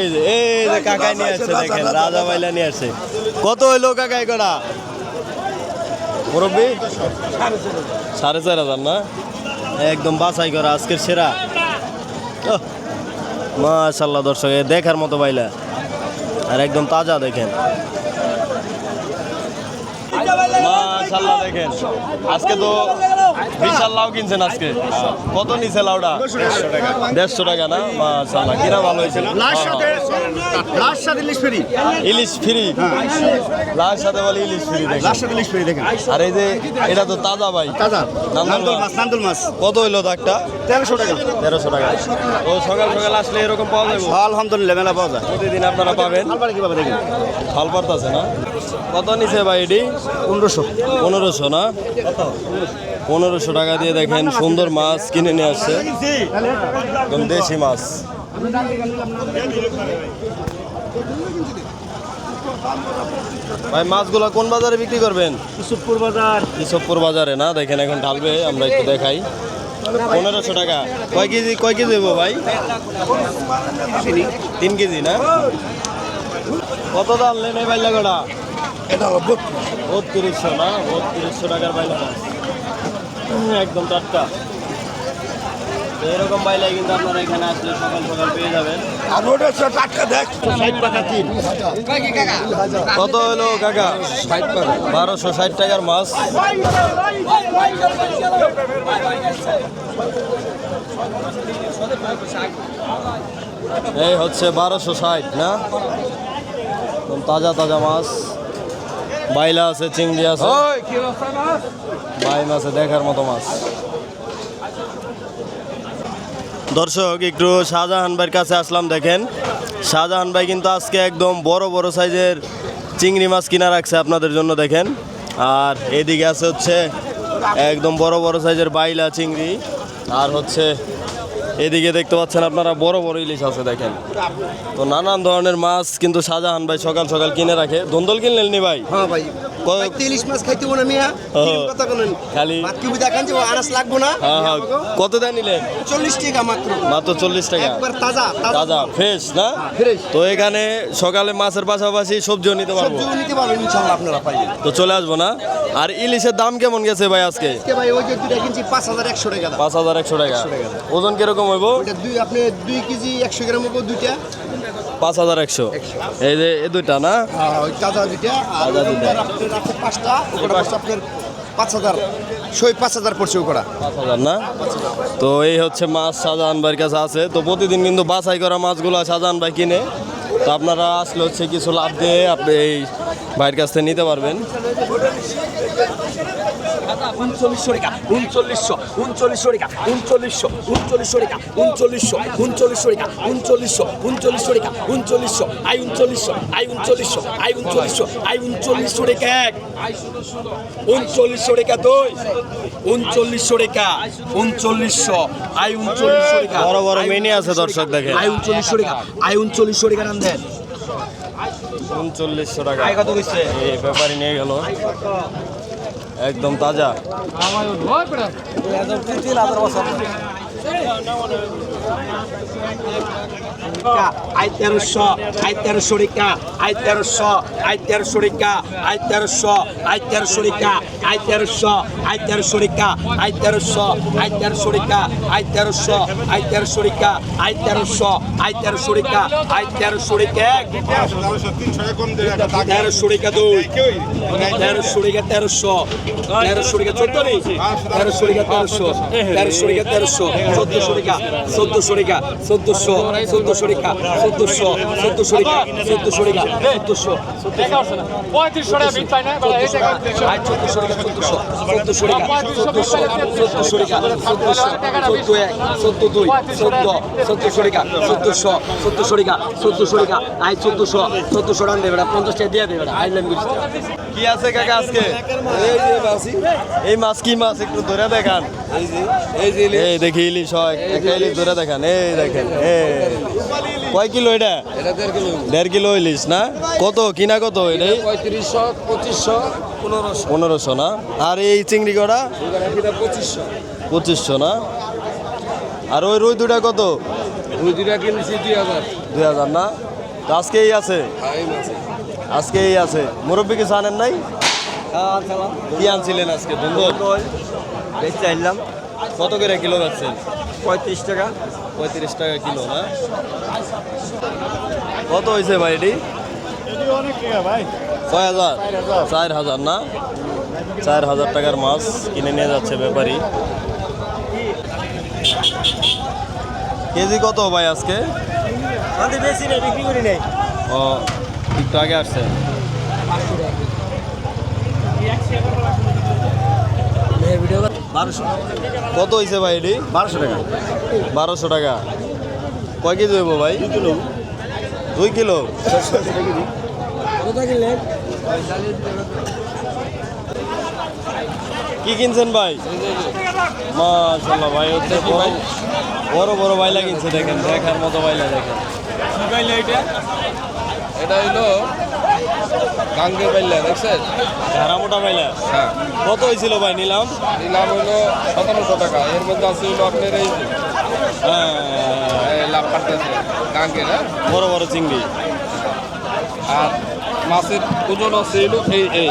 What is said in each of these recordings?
এই যে কাকাই নিয়ে আসছে দেখেন রাজা বাইলা নিয়ে আসছে। কত হইল কাকাই কটা মুরব্বী? সাড়ে চার হাজার না? একদম বাছাই করা আজকের সেরা। মাশাল্লাহ দর্শক এ দেখার মতো বাইলা আর একদম তাজা দেখেন। মাশাল্লাহ দেখেন। আজকে তো বিশাল লাউ কিনছেন আজকে? কত নিছে লাউটা? দেড়শো টাকা না? মাশাল্লাহ কিনা ভালো লাস্ট সাথে ইলিশ ফ্রি। ইলিশ ফ্রি? লাস্ট সাথে বলে ইলিশ ফ্রি লাস্ট সাথে ইলিশ ফ্রি দেখেন। আর এই যে এটা তো তাজা ভাই। তাজা। নান্দুল মাছ। কত হইল দাগটা? তেরোশো টাকা। তেরোশো টাকা। ও সকাল সকাল আসলে এরকম পাওয়া যাবে? আলহামদুলিল্লাহ মেলা পাওয়া যায়। প্রতিদিন আপনারা পাবেন? কীভাবে দেখেন? পড়তেছে না? কত নিছে ভাই এটি? পনেরোশো। পনেরোশো না? পনেরোশো টাকা দিয়ে দেখেন সুন্দর মাছ কিনে নিয়ে আসছে। একদম দেশি মাছ। ভাই মাছগুলো কোন বাজারে বিক্রি করবেন? ইসুফপুর বাজার। ইসবপুর বাজারে না? দেখেন এখন ঢালবে আমরা একটু দেখাই। পনেরোশো টাকা। কয় কেজি কয় কেজি দেবো ভাই? তিন কেজি না? কত দাম নেন এই বাইলা গোড়া এটা বত্রিশশো না? বত্রিশশো টাকার বাইলা একদম টাটকা। এরকম বাইলাই কিন্তু আপনারা এখানে আসলে সকাল সকাল পেয়ে যাবেন। আর ওটা টাটকা দেখ। ষাট টাকা তিন। কত হলো কাকা? ষাট টাকা। বারোশো ষাট টাকার মাছ। এই হচ্ছে বারোশো ষাট না? তাজা তাজা মাছ। বাইলা আছে চিংড়ি আছে। বাইম আছে, দেখার মতো মাছ। দর্শক, একটু শাহজাহান ভাইয়ের কাছে আসলাম, দেখেন। শাহজাহান ভাই কিন্তু আজকে একদম বড় বড় সাইজের চিংড়ি মাছ কিনা রাখছে আপনাদের জন্য, দেখেন। আর এদিকে আছে হচ্ছে একদম বড় বড় সাইজের বাইলা চিংড়ি, আর হচ্ছে এদিকে দেখতে পাচ্ছেন আপনারা বড় বড় ইলিশ আছে দেখেন। তো নানান ধরনের মাছ কিন্তু শাহজাহান ভাই সকাল সকাল কিনে রাখে। দন্দল কিনলেন নি ভাই? হ্যাঁ ভাই। হ্যাঁ হ্যাঁ। কত দেন নিলেন? চল্লিশ টাকা মাত্র। মাত্র চল্লিশ টাকা। তাজা তাজা। ফ্রেশ না? তো এখানে সকালে মাছের পাশাপাশি সবজিও নিতে পারব। নিতে পারবেন ইনশাল্লাহ আপনারা পাইবেন তো চলে আসব না? আর ইলিশের দাম কেমন গেছে ভাই আজকে? আজকে ভাই ওই যে কিনছি পাঁচ হাজার একশো টাকা পাঁচ হাজার একশো টাকা। টাকা। ওজন কীরকম হইব দুই আপনি দুই কেজি একশো গ্রাম দুইটা। পাঁচ হাজার একশো। এই যে এই দুইটা না? হ্যাঁ, তাজা দুইটা। আর পাঁচটা আপনার পাঁচ হাজার। সই পাঁচ হাজার পড়ছে পাঁচ হাজার না? তো এই হচ্ছে মাছ শাহজাহান ভাইয়ের কাছে আছে। তো প্রতিদিন কিন্তু বাছাই করা মাছগুলো শাহজাহান ভাই কিনে। তো আপনারা আসলে হচ্ছে কিছু লাভ দিয়ে আপনি এই ভাইয়ের কাছ থেকে নিতে পারবেন। উনচল্লিশশো টাকা উনচল্লিশশো উনচল্লিশশো টাকা উনচল্লিশশো উনচল্লিশশো টাকা উনচল্লিশশো উনচল্লিশশো টাকা উনচল্লিশশো উনচল্লিশশো টাকা উনচল্লিশশো আই উনচল্লিশশো আই উনচল্লিশশো আই উনচল্লিশশো আই উনচল্লিশশো টাকা এক। উনচল্লিশশো টাকা দুই। উনচল্লিশশো টাকা উনচল্লিশশো আই উনচল্লিশশো টাকা বড় বড় মেনি আছে দর্শক দেখেন। আই উনচল্লিশশো টাকা আই উনচল্লিশশো টাকা নাম দেন। উনচল্লিশশো টাকা। কত কইছে? এই ব্যাপারই নিয়ে গেল। একদম তাজা। আই তেরোশো আই তেরোশো রিকা আই তেরোশো আই তেরোশো রিকা আই তেরোশো আই তেরোশো রিকা আই তেরোশো আই তেরোশো রিকা আই তেরোশো আই তেরোশো রিকা আই তেরোশো আই তেরোশো রিকা আই তেরোশো আই তেরোশো রিকা আই তেরোশো রিকা তেরোশো রিকা দুই তেরোশো রিকা তেরোশো তেরোশো রিকা চোদ্দ তেরোশো রিকা তেরোশো তেরোশো রিকা তেরোশো চোদ্দশো রিকা চোদ্দশো রিকা চোদ্দশো চোদ্দশো রিকা চোদ্দশো চোদ্দশো রিকা চোদ্দশো রিকা চোদ্দশো পঁয়ত্রিশশো চোদ্দশো রিকা চোদ্দশো চোদ্দশো রিকা চোদ্দশো চোদ্দশো রিকা চোদ্দশো চোদ্দ এক চোদ্দ দুই চোদ্দ চোদ্দশো রিকা চোদ্দশো চোদ্দশো রিকা চোদ্দশো রিকা আই চোদ্দশো চোদ্দশো রান দেবে পঞ্চাশ টাকা দিয়ে দেবে আই কি আছে কাকা আজকে? এই মাছ। কি মাছ? একটু ধরে দেখান। এই দেখি ইলিশ হয়। একটা ইলিশ ধরে দেখান। এই দেখেন এই। কয় কিলো এটা? দেড় কিলো ইলিশ। না? কত? কিনা কত এটাই পঁয়ত্রিশশো পঁচিশশো পনেরোশো। পনেরোশো না? আর এই চিংড়ি কড়া পঁচিশশো। পঁচিশশো না? আর ওই রুই দুটা কত? দুই দুটা কিনেছি দুই হাজার। দুই হাজার না? আজকেই আছে? আজকেই আছে। মুরব্বী কিছু আনেন নাই? কি আনছিলেন আজকে? বন্ধু? দেখতে চাইলাম। কত করে কিলো যাচ্ছেন? পঁয়ত্রিশ টাকা। পঁয়ত্রিশ টাকা কিলো না? কত হয়েছে ভাই এটি? ছয় হাজার। চার হাজার না? চার হাজার টাকার মাছ কিনে নিয়ে যাচ্ছে ব্যাপারী। কেজি কত ভাই আজকে? বেশি নেই বিক্রি করি নেই। ও একটু আগে আসছে। কত হয়েছে ভাই এটি? বারোশো টাকা। বারোশো টাকা কয় কেজি হইব ভাই? দুই কিলো। কি কিনছেন ভাই? মাশাল্লাহ ভাই, হচ্ছে বড় বড় বাইলা কিনছে দেখেন, দেখার মতো বাইলা দেখেন। হইল গাঙ্গে পাইলা দেখছেন? ঝাড়া মোটা বাইলা হ্যাঁ। কত হয়েছিল ভাই নিলাম? নিলাম হইল সতেরোশো টাকা। এর মধ্যে আছে হইল আপনার এই হ্যাঁ। লাভ কাটতেছে গাঙ্গে না বড় বড় চিংড়ি। আর মাছের ওজন আছে হইল এই এই।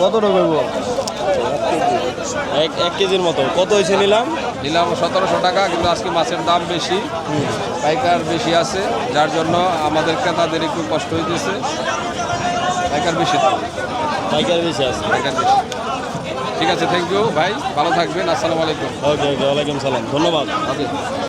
কত টাকা এক এক কেজির মতো। কত হয়েছে নিলাম? নিলাম সতেরোশো টাকা কিন্তু আজকে মাছের দাম বেশি। পাইকার বেশি আছে যার জন্য আমাদের ক্রেতাদের একটু কষ্ট হইতেছে। পাইকার বেশি পাইকার বেশি আছে। পাইকার বেশি। ঠিক আছে থ্যাংক ইউ ভাই। ভালো থাকবেন আসসালামু আলাইকুম। ওকে ওকে ওয়ালাইকুম সালাম। ধন্যবাদ। ওকে